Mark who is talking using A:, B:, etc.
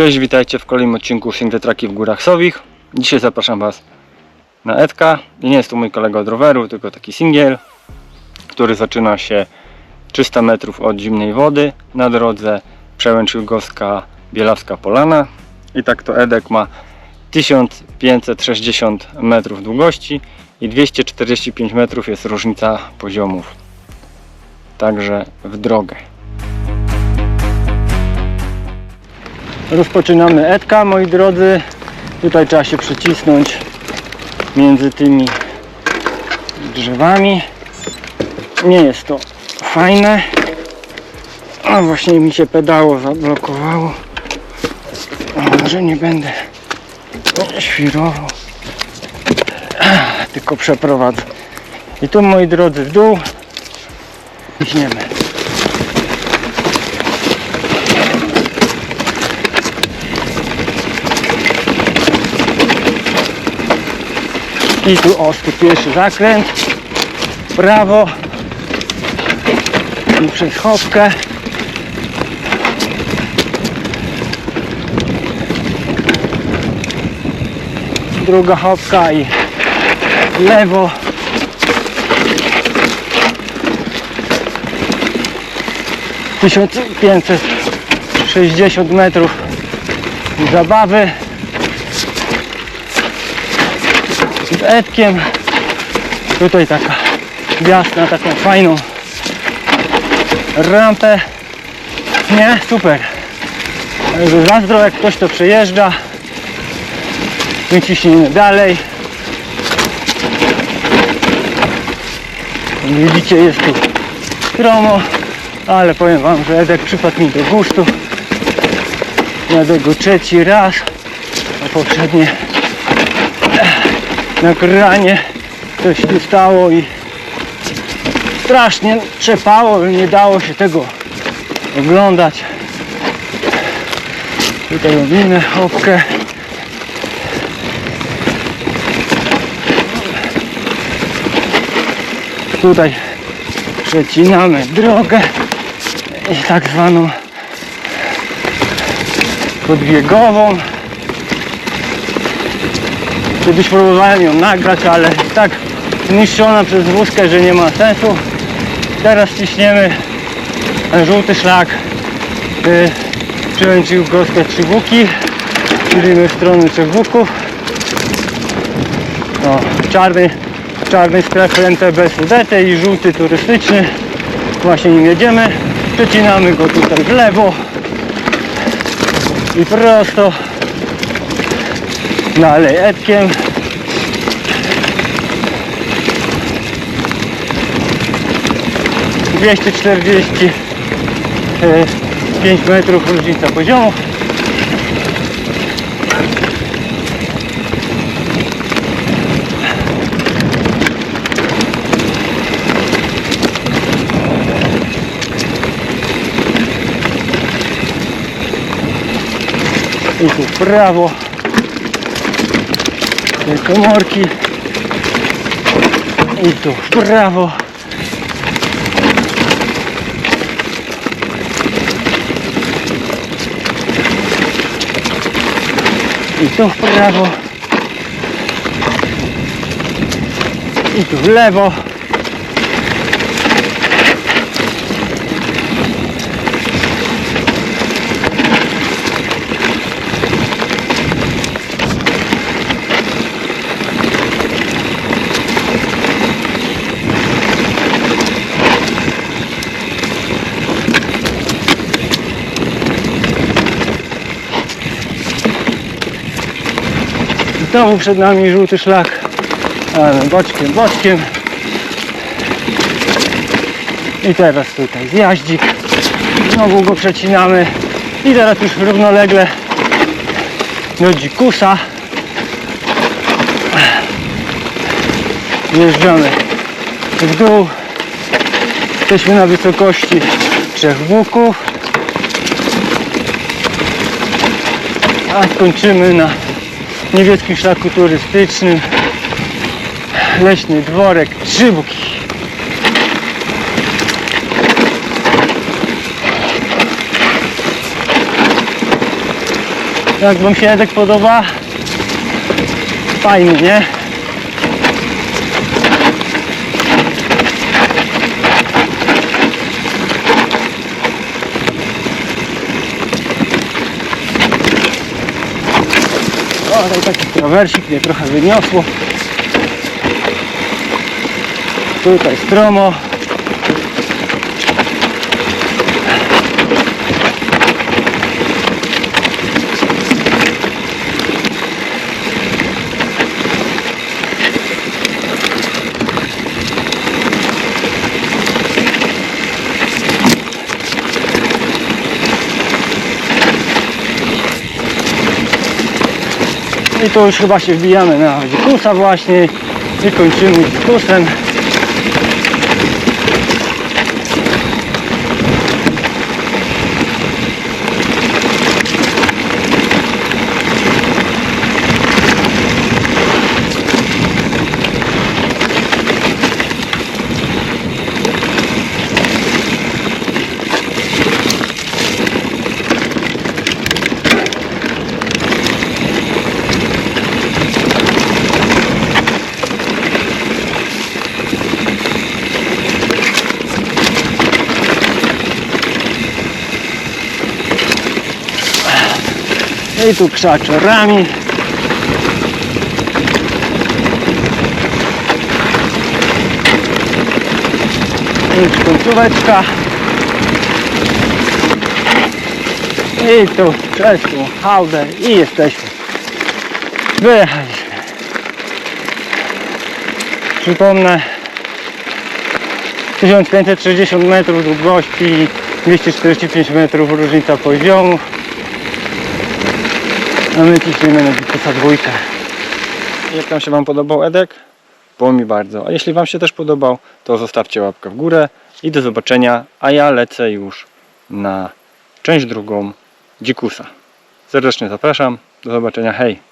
A: Cześć, witajcie w kolejnym odcinku Święte Traki w Górach Sowich. Dzisiaj zapraszam Was na Edka. Nie jest to mój kolega od roweru, tylko taki singiel, który zaczyna się 300 metrów od zimnej wody na drodze Przełęczygowska Bielawska Polana. I tak to Edek ma 1560 metrów długości i 245 metrów jest różnica poziomów. Także w drogę. Rozpoczynamy Edka, moi drodzy. Tutaj trzeba się przycisnąć między tymi drzewami. Nie jest to fajne. A właśnie mi się pedało zablokowało. A może nie będę świrował. Tylko przeprowadzę. I tu moi drodzy w dół. Idziemy. I tu ostry pierwszy zakręt. Prawo. I przez chopkę. Druga chopka i lewo. Tysiąc pięćset sześćdziesiąt metrów zabawy. Z Edkiem. Tutaj taka wjazd na taką fajną rampę. Nie, super. Zazdro jak ktoś to przejeżdża. My ciśniemy dalej. Widzicie jest tu stromo, ale powiem wam, że Edek przypadł mi do gustu. Jadę go trzeci raz, a poprzednie nagranie coś tu stało i strasznie trzepało, nie dało się tego oglądać. Tutaj robimy chopkę. Tutaj przecinamy drogę i tak zwaną podbiegową. Kiedyś próbowałem ją nagrać, ale tak zniszczona przez wózkę, że nie ma sensu. Teraz ciśniemy żółty szlak yy, Przełęczył Goskę Trzybuki. Idziemy w stronę Trzech No, czarny, czarny strefy NTB Sudety i żółty turystyczny. Właśnie nim jedziemy. Przecinamy go tutaj w lewo i prosto dalej Edkiem. Dwieście czterdzieści pięć metrów różnica poziomu. I tu prawo te komorki. I tu w prawo. I tu w prawo. I tu w lewo Znowu przed nami żółty szlak. Ale boczkiem, boczkiem. I teraz tutaj zjaździk. Znowu go przecinamy. I teraz już równolegle do dzikusa. Wjeżdżamy w dół. Jesteśmy na wysokości trzech włóków. A skończymy na niebieskim szlaku turystycznym leśny dworek Trzybuki Jak wam się Edek podoba? Fajny, nie? O, tutaj taki trawersik mnie trochę wyniosło. Tutaj stromo. I to już chyba się wbijamy na dzikusa właśnie i kończymy dzikusem. I tu krzaczorami. Już końcóweczka. I tu przez tą hałdę i jesteśmy. Wyjechaliśmy. Przypomnę 1560 metrów długości, 245 metrów różnica poziomu. A my ciśniemy na dzikusa dwójkę.
B: Jak tam się Wam podobał Edek? Było mi bardzo. A jeśli Wam się też podobał, to zostawcie łapkę w górę i do zobaczenia. A ja lecę już na część drugą dzikusa. Serdecznie zapraszam. Do zobaczenia. Hej!